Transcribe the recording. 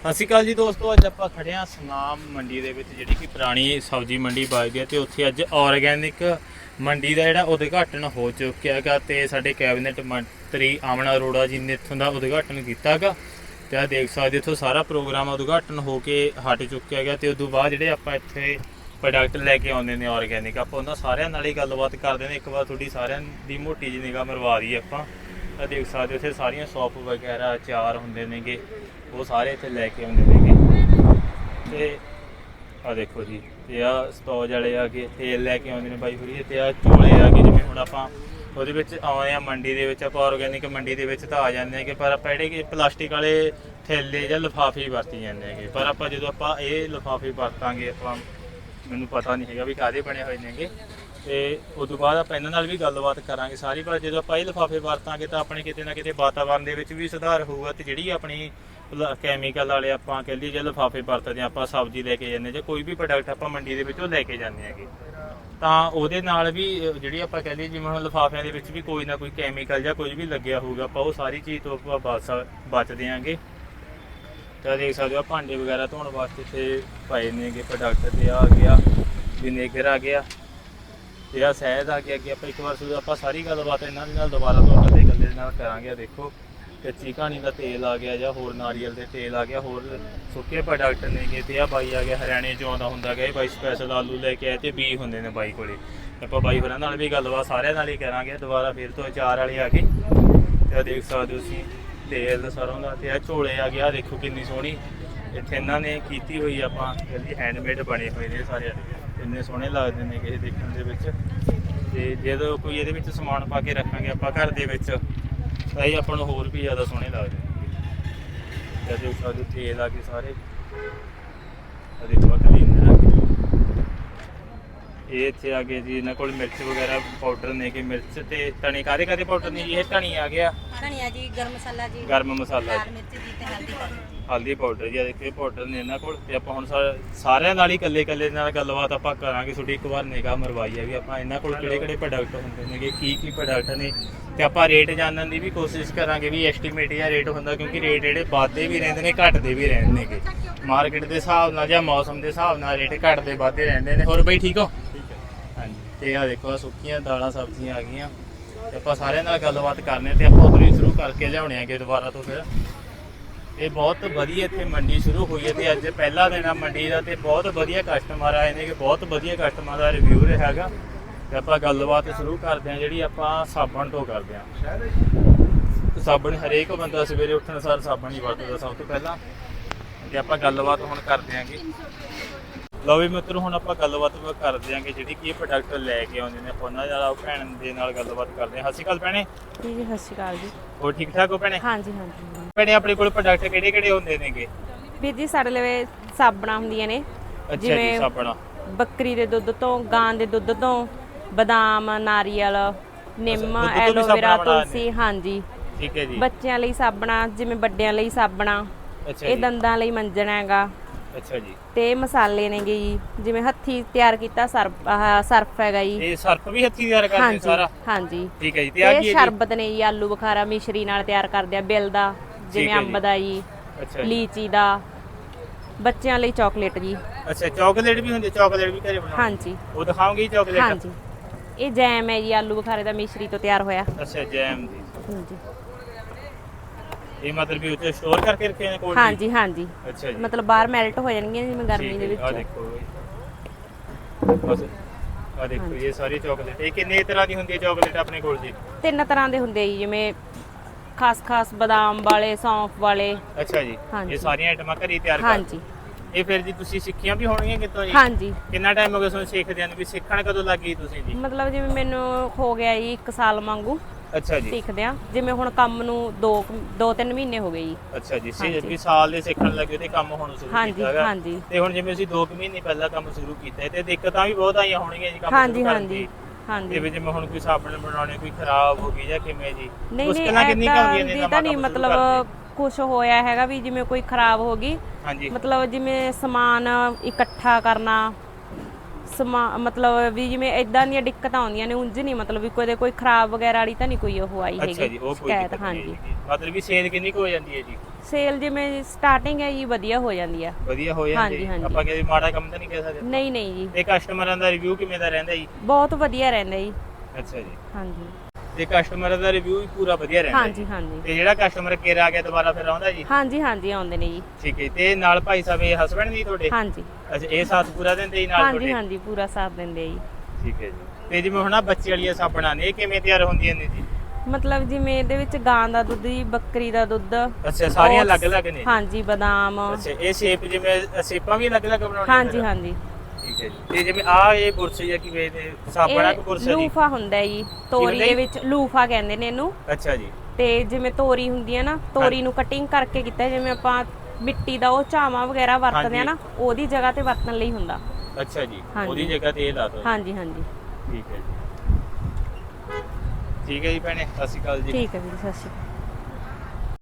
ਸਤਿ ਸ਼੍ਰੀ ਅਕਾਲ ਜੀ ਦੋਸਤੋ, ਅੱਜ ਆਪਾਂ ਖੜੇ ਹਾਂ ਸੁਨਾਮ ਮੰਡੀ ਦੇ ਵਿੱਚ, ਜਿਹੜੀ ਕਿ ਪੁਰਾਣੀ ਸਬਜ਼ੀ ਮੰਡੀ ਵੱਜਦੀ ਹੈ ਤੇ ਉੱਥੇ ਅੱਜ ਆਰਗੈਨਿਕ ਮੰਡੀ ਦਾ ਜਿਹੜਾ ਉਦਘਾਟਨ ਹੋ ਚੁੱਕਿਆ ਹੈਗਾ ਤੇ ਸਾਡੇ ਕੈਬਨਿਟ ਮੰਤਰੀ ਆਮਨਾ ਅਰੋੜਾ ਜੀ ਨੇ ਇੱਥੋਂ ਦਾ ਉਦਘਾਟਨ ਕੀਤਾ ਹੈਗਾ। ਤੇ ਆ ਦੇਖ ਸਕਦੇ ਇੱਥੋਂ ਸਾਰਾ ਪ੍ਰੋਗਰਾਮ ਉਦਘਾਟਨ ਹੋ ਕੇ ਹਟ ਚੁੱਕਿਆ ਹੈਗਾ ਤੇ ਤੋਂ ਬਾਅਦ ਜਿਹੜੇ ਆਪਾਂ ਇੱਥੇ ਪ੍ਰੋਡਕਟ ਲੈ ਕੇ ਆਉਂਦੇ ਨੇ ਆਰਗੈਨਿਕ ਆਪਾਂ ਉਹਨਾਂ ਸਾਰਿਆਂ ਨਾਲ ਹੀ ਗੱਲਬਾਤ ਕਰਦੇ ਨੇ। ਇੱਕ ਵਾਰ ਤੁਹਾਡੀ ਸਾਰਿਆਂ ਦੀ ਮੋਟੀ ਜਿਹੀ ਨਿਗਾਹ ਮਰਵਾ ਦਈਏ ਆਪਾਂ। ਆ ਦੇਖ ਸਕਦੇ ਹੋ, ਇੱਥੇ ਸਾਰੀਆਂ ਸ਼ਾਪ ਵਗੈਰਾ ਅਚਾਰ ਹੁੰਦੇ ਨੇਗੇ, ਉਹ ਸਾਰੇ ਇੱਥੇ ਲੈ ਕੇ ਆਉਂਦੇ ਨੇਗੇ। ਤੇ ਆ ਦੇਖੋ ਜੀ, ਤੇ ਆ ਸਟੋਜ ਵਾਲੇ ਆ ਕੇ ਤੇਲ ਲੈ ਕੇ ਆਉਂਦੇ ਨੇ ਬਾਈ ਹੁਰੀ, ਤੇ ਆ ਚੋਲੇ ਆ ਕੇ ਜਿਵੇਂ ਹੁਣ ਆਪਾਂ ਉਹਦੇ ਵਿੱਚ ਆਉਂਦੇ ਆ ਮੰਡੀ ਦੇ ਵਿੱਚ, ਆਪਾਂ ਆਰਗੈਨਿਕ ਮੰਡੀ ਦੇ ਵਿੱਚ ਤਾਂ ਆ ਜਾਂਦੇ ਆ ਕਿ ਪਰ ਆਪਾਂ ਜਿਹੜੇ ਕਿ ਪਲਾਸਟਿਕ ਵਾਲੇ ਥੈਲੇ ਜਾਂ ਲਿਫਾਫੇ ਹੀ ਵਰਤੀ ਜਾਂਦੇ ਹੈਗੇ। ਪਰ ਆਪਾਂ ਜਦੋਂ ਆਪਾਂ ਇਹ ਲਿਫਾਫੇ ਵਰਤਾਂਗੇ, ਆਪਾਂ, ਮੈਨੂੰ ਪਤਾ ਨਹੀਂ ਹੈਗਾ ਵੀ ਕਾਦੇ ਬਣੇ ਹੋਏ ਨੇਗੇ। ਤੇ ਉਸ ਤੋਂ ਬਾਅਦ ਆਪਾਂ ਇਹਨਾਂ ਨਾਲ ਵੀ ਗੱਲਬਾਤ ਕਰਾਂਗੇ। ਸਾਰੀ ਪਰ ਜਦੋਂ ਆਪਾਂ ਇਹ ਲਿਫਾਫੇ ਵਰਤਾਂਗੇ ਤਾਂ ਆਪਣੇ ਕਿਤੇ ਨਾ ਕਿਤੇ ਵਾਤਾਵਰਣ ਦੇ ਵਿੱਚ ਵੀ ਸੁਧਾਰ ਹੋਊਗਾ ਤੇ ਜਿਹੜੀ ਆਪਣੀ ਕੈਮੀਕਲ ਵਾਲੇ ਆਪਾਂ ਕਹਿ ਜੇ ਲਿਫਾਫੇ ਵਰਤਦੇ ਹਾਂ, ਆਪਾਂ ਸਬਜ਼ੀ ਲੈ ਕੇ ਜਾਂਦੇ ਜਾਂ ਕੋਈ ਵੀ ਪ੍ਰੋਡਕਟ ਆਪਾਂ ਮੰਡੀ ਦੇ ਵਿੱਚੋਂ ਲੈ ਕੇ ਜਾਂਦੇ ਹੈਗੇ। ਤਾਂ ਉਹਦੇ ਨਾਲ ਵੀ ਜਿਹੜੀ ਆਪਾਂ ਕਹਿ ਜਿਵੇਂ ਹੁਣ ਲਿਫਾਫਿਆਂ ਦੇ ਵਿੱਚ ਵੀ ਕੋਈ ਨਾ ਕੋਈ ਕੈਮੀਕਲ ਜਾਂ ਕੁਝ ਵੀ ਲੱਗਿਆ ਹੋਊਗਾ ਆਪਾਂ ਉਹ ਸਾਰੀ ਚੀਜ਼ ਤੋਂ ਆਪਾਂ ਬਚ ਸਕ- ਬਚਦੇ ਆਂਗੇ ਤਾਂ ਦੇਖ ਸਕਦੇ ਹੋ ਭਾਂਡੇ ਵਗੈਰਾ ਧੋਣ ਵਾਸਤੇ ਇੱਥੇ ਪਏ ਨੇਗੇ ਪ੍ਰੋਡਕਟ ਤੇ ਆ ਗਿਆ ਵਿਨੇਗਰ ਆ ਗਿਆ। ਤੇ ਆ ਸ਼ਹਿਦ ਆ ਕੇ ਅੱਗੇ ਆਪਾਂ ਇੱਕ ਵਾਰ ਸੁਧ ਆਪਾਂ ਸਾਰੀ ਗੱਲਬਾਤ ਇਹਨਾਂ ਦੇ ਨਾਲ ਦੁਬਾਰਾ ਤੋਂ ਇਕੱਲੇ ਗੱਲੇ ਨਾਲ ਕਰਾਂਗੇ, ਦੇਖੋ। ਕੱਚੀ ਕਹਾਣੀ ਦਾ ਤੇਲ ਆ ਗਿਆ ਜਾਂ ਹੋਰ ਨਾਰੀਅਲ ਦੇ ਤੇਲ ਆ ਗਿਆ, ਹੋਰ ਸੁੱਕੇ ਪ੍ਰੋਡਕਟ ਨੇਗੇ ਤੇ ਆ ਬਾਈ ਆ ਗਿਆ, ਹਰਿਆਣੇ ਚੋਂ ਆਉਂਦਾ ਹੁੰਦਾ ਗਿਆ ਇਹ ਬਾਈ ਸਪੈਸ਼ਲ ਆਲੂ ਲੈ ਕੇ ਆਏ ਤੇ ਬੀ ਹੁੰਦੇ ਨੇ ਬਾਈ ਕੋਲੇ। ਆਪਾਂ ਬਾਈ ਹੋਰਾਂ ਨਾਲ ਵੀ ਗੱਲਬਾਤ ਸਾਰਿਆਂ ਨਾਲ ਹੀ ਕਰਾਂਗੇ, ਦੁਬਾਰਾ ਫਿਰ ਤੋਂ ਅਚਾਰ ਵਾਲੇ ਆ ਗਏ ਤੇ ਆਹ ਦੇਖ ਸਕਦੇ ਹੋ ਤੁਸੀਂ, ਤੇਲ ਸਰੋਂ ਦਾ ਤੇ ਆ ਝੋਲੇ ਆ ਗਿਆ ਦੇਖੋ ਕਿੰਨੀ ਸੋਹਣੀ। ਇੱਥੇ ਇਹਨਾਂ ਨੇ ਕੀਤੀ ਹੋਈ ਆਪਾਂ ਕਹਿੰਦੀ ਹੈਂਡਮੇਡ ਬਣੇ ਹੋਏ ਨੇ ਸਾਰੇ ਇੰਨੇ ਸੋਹਣੇ ਲੱਗਦੇ ਨੇ ਕਿਸੇ ਦੇਖਣ ਦੇ ਵਿੱਚ। ਤੇ ਜਦੋਂ ਕੋਈ ਇਹਦੇ ਵਿੱਚ ਸਮਾਨ ਪਾ ਕੇ ਰੱਖਾਂਗੇ ਆਪਾਂ ਘਰ ਦੇ ਵਿੱਚ, ਤਾਂ ਇਹ ਆਪਾਂ ਨੂੰ ਹੋਰ ਵੀ ਜ਼ਿਆਦਾ ਸੋਹਣੇ ਲੱਗਦੇ ਨੇ। ਤੇ ਦੇਖ ਸਕਦੇ ਹੋ ਤੇਲ ਆ ਕੇ ਸਾਰੇ ਆ ਦੇਖੋ ਕਲੀਨਰ ਇਹ ਇੱਥੇ ਆ ਗਏ ਜੀ ਇਹਨਾਂ ਕੋਲ ਮਿਰਚ ਵਗੈਰਾ ਪਾਊਡਰ ਨੇ ਕਿ ਮਿਰਚ ਤੇ ਧਣੀ ਕਾਦੇ ਕਾਦੇ ਪਾਊਡਰ ਨੇ ਜੀ? ਇਹ ਧਣੀ ਆ ਗਿਆ। ਧਨੀਆ ਜੀ ਗਰਮ ਮਸਾਲਾ ਜੀ। ਗਰਮ ਮਸਾਲਾ ਲਾਲ ਜੀ। ਮਿਰਚ ਜੀ ਤੇ ਹਲਦੀ ਪਾਊਡਰ ਹਲਦੀ ਪਾਊਡਰ ਜੀ ਆ ਦੇਖੋ ਇਹ ਪਾਊਡਰ ਨੇ ਇਹਨਾਂ ਕੋਲ। ਤੇ ਆਪਾਂ ਹੁਣ ਸਾ- ਸਾਰਿਆਂ ਨਾਲ ਹੀ ਇਕੱਲੇ ਇਕੱਲੇ ਨਾਲ ਗੱਲਬਾਤ ਆਪਾਂ ਕਰਾਂਗੇ। ਤੁਹਾਡੀ ਇੱਕ ਵਾਰ ਨਿਗਾਹ ਮਰਵਾਈ ਹੈ ਵੀ ਆਪਾਂ ਇਹਨਾਂ ਕੋਲ ਕਿਹੜੇ ਕਿਹੜੇ ਪ੍ਰੋਡਕਟ ਹੁੰਦੇ ਨੇਗੇ ਕੀ ਕੀ ਪ੍ਰੋਡਕਟ ਨੇ। ਤੇ ਆਪਾਂ ਰੇਟ ਜਾਣਨ ਦੀ ਵੀ ਕੋਸ਼ਿਸ਼ ਕਰਾਂਗੇ ਵੀ ਐਸਟੀਮੇਟ ਜਾਂ ਰੇਟ ਹੁੰਦਾ ਕਿਉਂਕਿ ਰੇਟ ਜਿਹੜੇ ਵੱਧਦੇ ਵੀ ਰਹਿੰਦੇ ਨੇ ਘਟਦੇ ਵੀ ਰਹਿੰਦੇ ਨੇਗੇ। ਮਾਰਕੀਟ ਦੇ ਹਿਸਾਬ ਨਾਲ ਜਾਂ ਮੌਸਮ ਦੇ ਹਿਸਾਬ ਨਾਲ ਰੇਟ ਘਟਦੇ ਵੱਧਦੇ ਰਹਿੰਦੇ ਨੇ। ਹੋਰ ਬਈ ਠੀਕ ਹੋ? ਤੇ ਆ ਦੇਖੋ, ਆਹ ਸੁੱਕੀਆਂ ਦਾਲਾਂ, ਸਬਜ਼ੀਆਂ ਆ ਗਈਆਂ। ਤੇ ਆਪਾਂ ਸਾਰਿਆਂ ਨਾਲ ਗੱਲਬਾਤ ਕਰਨੇ ਤੇ ਆਪਾਂ ਉਧਰੋਂ ਹੀ ਸ਼ੁਰੂ ਕਰਕੇ ਲਿਆਉਣੇ ਆਗੇ ਦੁਬਾਰਾ ਤੋਂ ਫਿਰ। ਇਹ ਬਹੁਤ ਵਧੀਆ ਇੱਥੇ ਮੰਡੀ ਸ਼ੁਰੂ ਹੋਈ ਹੈ ਤੇ ਅੱਜ ਪਹਿਲਾ ਦਿਨ ਆ ਮੰਡੀ ਦਾ ਤੇ ਬਹੁਤ ਵਧੀਆ ਕਸਟਮਰ ਆਏ ਨੇ ਕਿ ਬਹੁਤ ਵਧੀਆ ਕਸਟਮਰ ਦਾ ਰਿਵਿਊ ਰਿਹਾ ਹੈਗਾ। ਤੇ ਆਪਾਂ ਗੱਲਬਾਤ ਸ਼ੁਰੂ ਕਰਦੇ ਹਾਂ, ਜਿਹੜੀ ਆਪਾਂ ਸਾਬਣ ਤੋਂ ਕਰਦੇ ਹਾਂ। ਸਾਬਣ ਹਰੇਕ ਬੰਦਾ ਸਵੇਰੇ ਉੱਠਣ ਸਾਰ ਸਾਬਣ ਹੀ ਵਰਤਦਾ ਸਭ ਤੋਂ ਪਹਿਲਾਂ। ਤੇ ਆਪਾਂ ਗੱਲਬਾਤ ਹੁਣ ਕਰਦੇ ਆਂਗੇ ਲਓ ਵੀ ਮਿੱਤਰੋ ਹੁਣ ਆਪਾਂ ਗੱਲਬਾਤ ਕਰਦੇ ਆਂਗੇ ਜਿਹੜੀ ਕਿ ਇਹ ਪ੍ਰੋਡਕਟ ਲੈ ਕੇ ਆਉਂਦੇ ਨੇ। ਉਹਨਾਂ ਨਾਲ ਭੈਣ ਦੇ ਨਾਲ ਗੱਲਬਾਤ ਕਰਦੇ ਹਾਂ। ਸਤਿ ਸ਼੍ਰੀ ਅਕਾਲ ਭੈਣੇ। ਜੀ ਜੀ ਸਤਿ ਸ਼੍ਰੀ ਅਕਾਲ ਜੀ। ਹੋਰ ਠੀਕ ਠਾਕ ਹੋ ਭੈਣੇ? ਹਾਂਜੀ ਹਾਂਜੀ ਭੈਣੇ ਆਪਣੇ ਕੋਲ ਪ੍ਰੋਡਕਟ ਕਿਹੜੇ ਕਿਹੜੇ ਹੁੰਦੇ ਨੇਗੇ? ਵੀਰ ਜੀ ਸਾਡੇ ਲਵੇ ਸਾਬਣਾਂ ਹੁੰਦੀਆਂ ਨੇ। ਅੱਛਾ ਜੀ ਸਾਬਣ। ਬੱਕਰੀ ਦੇ ਦੁੱਧ ਤੋਂ ਗਾਂ ਦੇ ਦੁੱਧ ਤੋਂ ਬਦਾਮ ਨਾਰੀਅਲ ਨਿੰਮ ਐਲੋਵੇਰਾ ਤੁਲਸੀ ਹਾਂਜੀ। ਠੀਕ ਹੈ ਜੀ। ਬੱਚਿਆਂ ਲਈ ਸਾਬਣਾਂ ਜਿਵੇਂ ਵੱਡਿਆਂ ਲਈ ਸਾਬਣਾਂ। ਇਹ ਦੰਦਾਂ ਲਈ ਮੰਜਣਾ ਹੈਗਾ। ਅੱਛਾ ਜੀ। ਤੇ ਮਸਾਲੇ ਨੇਗੇ ਜੀ ਜਿਵੇਂ ਹੱਥੀ ਤਿਆਰ ਕੀਤਾ ਸਰਫ ਆਹ ਸਰਫ ਹੈਗਾ ਜੀ। ਇਹ ਸਰਫ ਵੀ ਹੱਥੀਂ ਤਿਆਰ ਕਰਦੇ ਹਾਂਜੀ ਸਾਰਾ? ਹਾਂਜੀ। ਠੀਕ ਹੈ ਜੀ ਤੇ ਆ ਕੀ ਇਹ ਹੈ ਜੀ? ਸ਼ਰਬਤ ਨੇ ਜੀ ਆਲੂ ਬੁਖਾਰਾ ਮਿਸ਼ਰੀ ਨਾਲ ਤਿਆਰ ਕਰਦੇ ਆ ਬਿਲ ਦਾ ਜਿਵੇਂ ਹੈ ਅੰਬ ਜੀ। ਦਾ ਜੀ ਅੱਛਾ ਜੀ। ਲੀਚੀ ਦਾ ਬੱਚਿਆਂ ਲਈ ਚਾਕਲੇਟ ਜੀ। ਅੱਛਾ ਚਾਕਲੇਟ ਵੀ ਹੁੰਦੀ ਚਾਕਲੇਟ ਵੀ ਘਰੇ ਬਣਾਉਂਦੇ? ਹਾਂਜੀ। ਉਹ ਦਿਖਾਉਂਗੀ ਚਾਕਲੇਟ? ਹਾਂਜੀ। ਇਹ ਜੈਮ ਹੈ ਜੀ ਆਲੂ ਬੁਖਾਰੇ ਦਾ ਮਿਸ਼ਰੀ ਤੋਂ ਤਿਆਰ ਹੋਇਆ। ਅੱਛਾ ਜੈਮ ਦੀ ਹਾਂਜੀ। ਇਹ ਮਤਲਬ ਵੀ ਉੱਥੇ ਸਟੋਰ ਕਰਕੇ ਰੱਖੇ ਨੇ ਕੋਲ ਹਾਂਜੀ ਹਾਂਜੀ। ਅੱਛਾ ਜੀ। ਮਤਲਬ ਬਾਹਰ ਮੈਲਟ ਹੋ ਜਾਣਗੀਆਂ ਜਿਵੇਂ ਗਰਮੀ ਦੇ ਆ ਵਿੱਚ। ਦੇਖੋ ਬਸ ਆ ਦੇਖੋ ਇਹ ਸਾਰੀ ਚਾਕਲੇਟ ਇਹ ਕਿੰਨੇ ਤਰ੍ਹਾਂ ਦੀ ਹੁੰਦੀ ਹੈ ਚਾਕਲੇਟ ਆਪਣੇ ਕੋਲ ਜੀ? ਤਿੰਨ ਤਰ੍ਹਾਂ ਦੇ ਹੁੰਦੇ ਜੀ ਜਿਵੇਂ ਖਾਸ ਖਾਸ ਬਦਾਮ ਵਾਲੇ ਸੌਂਫ ਵਾਲੇ। ਅੱਛਾ ਜੀ। ਇਹ ਸਾਰੀਆਂ ਆਈਟਮਾਂ ਘਰੇ ਤਿਆਰ ਕਰ ਹਾਂਜੀ। ਇਹ ਫਿਰ ਜੀ ਤੁਸੀਂ ਸਿੱਖੀਆਂ ਵੀ ਹੋਣਗੀਆਂ ਕਿਤੋਂ ਜੀ? ਹਾਂਜੀ। ਕਿੰਨਾ ਟਾਈਮ ਹੋ ਗਿਆ ਤੁਹਾਨੂੰ ਸਿੱਖਦਿਆਂ ਨੂੰ ਵੀ? ਸਿੱਖਣ ਕਦੋਂ ਲੱਗੀ ਤੁਸੀਂ ਜੀ? ਮਤਲਬ ਜਿਵੇਂ ਮੈਨੂੰ ਹੋ ਗਿਆ ਜੀ 1 ਸਾਲ ਵਾਂਗੂ। ਅੱਛਾ ਜੀ। ਸਿੱਖਦੇ ਆ ਜਿਵੇਂ ਹੁਣ ਕੰਮ ਨੂੰ 2 2 3 ਮਹੀਨੇ ਹੋ ਗਏ ਜੀ। ਅੱਛਾ ਜੀ ਸੀ ਹਾਂਜੀ। ਵੀ ਸਾਲ ਦੇ ਸਿੱਖਣ ਲੱਗੇ ਤੇ ਕੰਮ ਹੁਣ ਸ਼ੁਰੂ ਕੀਤਾ ਹੈਗਾ। ਹਾਂਜੀ। ਤੇ ਹੁਣ ਜਿਵੇਂ ਅਸੀਂ 2 ਮਹੀਨੇ ਪਹਿਲਾਂ ਕੰਮ ਸ਼ੁਰੂ ਕੀਤਾ ਤੇ ਦਿੱਕਤਾਂ ਵੀ ਬਹੁਤ ਆਈਆਂ ਹੋਣਗੀਆਂ ਜੀ ਕੰਮ ਹਾਂਜੀ ਸ਼ੁਰੂ ਹਾਂਜੀ ਹਾਂਜੀ। ਜਿਵੇਂ ਜਿਵੇਂ ਹੁਣ ਕੋਈ ਸਾਬਣ ਬਣਾਉਣੇ ਕੋਈ ਖਰਾਬ ਹੋ ਗਈ ਜਾਂ ਕਿਵੇਂ ਜੀ। ਨਹੀਂ ਨਹੀਂ ਮੁਸ਼ਕਲਾਂ ਕਿੰਨੀਆਂ ਕੁ ਹੁੰਦੀਆਂ ਨੇ ਤਾਂ ਨਹੀਂ ਸ਼ੁਰੂ ਮਤਲਬ? ਕੁਝ ਹੋਇਆ ਹੈਗਾ ਵੀ ਜਿਵੇਂ ਕੋਈ ਖਰਾਬ ਹੋ ਗਈ। ਮਤਲਬ ਜਿਵੇਂ ਸਮਾਨ ਇਕੱਠਾ ਕਰਨਾ ਸਮਾ ਮਤਲਬ ਵੀ ਜਿਵੇਂ ਇਦਾਂ ਦੀਆਂ ਦਿੱਕਤਾਂ ਆਉਂਦੀਆਂ ਨੇ ਉਂਝ ਨਹੀਂ ਮਤਲਬ ਵੀ ਕੋਈ ਕੋਈ ਖਰਾਬ ਵਗੈਰਾ ਵਾਲੀ ਤਾਂ ਨਹੀਂ ਕੋਈ ਉਹ ਆਈ ਅੱਛਾ ਜੀ ਹੈਗੀ ਉਹ ਕੋਈ ਦਿੱਕਤ ਨਹੀਂ ਹਾਂਜੀ। ਹੈਗੀ। ਮਤਲਬ ਵੀ ਸੇਲ ਕਿੰਨੀ ਕੁ ਹੋ ਜਾਂਦੀ ਹੈ ਜੀ? ਸੇਲ ਜਿਵੇਂ ਸਟਾਰਟਿੰਗ ਹੈ ਜੀ ਵਧੀਆ ਹੋ ਜਾਂਦੀ ਆ ਵਧੀਆ ਹੋ ਜਾਂਦੀ ਹਾਂਜੀ, ਹੈ ਹਾਂਜੀ। ਆਪਾਂ ਕਿਸੇ ਮਾੜਾ ਕੰਮ ਤਾਂ ਨਹੀਂ ਕਹਿ ਸਕਦੇ। ਨਹੀਂ ਨਹੀਂ ਜੀ। ਤੇ ਕਸਟਮਰਾਂ ਦਾ ਰਿਵਿਊ ਕਿਵੇਂ ਦਾ ਰਹਿੰਦਾ ਜੀ? ਬਹੁਤ ਵਧੀਆ ਰਹਿੰਦਾ ਜੀ। ਅੱਛਾ ਜੀ। ਹਾਂਜੀ। ਤੇ ਕਸਟਮਰ ਦਾ ਰਿਵਿਊ ਵੀ ਪੂਰਾ ਵਧੀਆ ਰਹਿੰਦਾ ਹਾਂਜੀ। ਹਾਂਜੀ। ਤੇ ਜਿਹੜਾ ਕਸਟਮਰ ਕੇਰ ਆ ਗਿਆ ਦੁਬਾਰਾ ਫਿਰ ਆਉਂਦਾ ਜੀ? ਹਾਂਜੀ ਹਾਂਜੀ ਆਉਂਦੇ ਨੇ ਜੀ। ਠੀਕ ਹੈ ਤੇ ਨਾਲ ਭਾਈ ਸਾਹਿਬ ਇਹ ਹਸਬੰਡ ਵੀ ਤੁਹਾਡੇ? ਹਾਂਜੀ। ਅੱਛਾ ਇਹ ਸਾਥ ਪੂਰਾ ਦਿੰਦੇ ਜੀ ਨਾਲ ਹਾਂਜੀ ਤੁਹਾਡੇ? ਹਾਂਜੀ ਪੂਰਾ ਸਾਥ ਦਿੰਦੇ ਜੀ। ਠੀਕ ਹੈ ਜੀ। ਤੇ ਜਿਵੇਂ ਹੁਣ ਬੱਚੇ ਵਾਲੀਆਂ ਸਾਬਣਾਂ ਨੇ ਇਹ ਕਿਵੇਂ ਤਿਆਰ ਹੁੰਦੀਆਂ ਨੇ ਜੀ? ਮਤਲਬ ਜਿਵੇਂ ਇਹਦੇ ਵਿੱਚ ਗਾਂ ਦਾ ਦੁੱਧ ਜੀ ਬੱਕਰੀ ਦਾ ਦੁੱਧ। ਅੱਛਾ ਸਾਰੀਆਂ ਅਲੱਗ-ਅਲੱਗ ਨੇ? ਹਾਂਜੀ ਬਦਾਮ। ਅੱਛਾ ਇਹ ਸ਼ੇਪ ਜਿਵੇਂ ਸ਼ੇਪਾਂ ਵੀ ਅਲੱਗ-ਅਲੱਗ ਬਣਾਉਣੀਆਂ ਹਾਂਜੀ? ਹਾਂਜੀ। ਠੀਕ ਹੈ ਜੀ। ਤੇ ਜਿਵੇਂ ਆ ਇਹ ਬੁਰਸ਼ ਜਾਂ ਕਿਵੇਂ ਦੇ ਸਾਬਣਾ ਕਿ ਬੁਰਸ਼ ਇਹ ਹੈ ਜੀ? ਲੂਫਾ ਹੁੰਦਾ ਹੈ ਜੀ ਤੋਰੀ ਦੇ ਜੀ? ਵਿੱਚ ਲੂਫਾ ਕਹਿੰਦੇ ਨੇ ਇਹਨੂੰ। ਅੱਛਾ ਜੀ। ਤੇ ਜਿਵੇਂ ਤੋਰੀ ਹੁੰਦੀ ਹੈ ਨਾ ਤੋਰੀ ਨੂੰ ਕਟਿੰਗ ਕਰਕੇ ਕੀਤਾ ਜਿਵੇਂ ਆਪਾਂ ਮਿੱਟੀ ਦਾ ਉਹ ਝਾਵਾਂ ਵਗੈਰਾ ਵਰਤਦੇ ਆ ਨਾ ਉਹਦੀ ਜਗ੍ਹਾ ਤੇ ਵਰਤਣ ਲਈ ਹੁੰਦਾ। ਅੱਛਾ ਜੀ ਹਾਂਜੀ। ਉਹਦੀ ਜਗ੍ਹਾ ਤੇ ਇਹ ਲਾ ਦੋ ਹਾਂਜੀ ਹਾਂਜੀ। ਠੀਕ ਹੈ ਜੀ। ਠੀਕ ਹੈ ਜੀ ਭੈਣੇ ਸਤਿ ਸ਼੍ਰੀ ਅਕਾਲ ਜੀ। ਠੀਕ ਹੈ ਵੀਰ ਸਤਿ ਸ਼੍ਰੀ ਅਕਾਲ।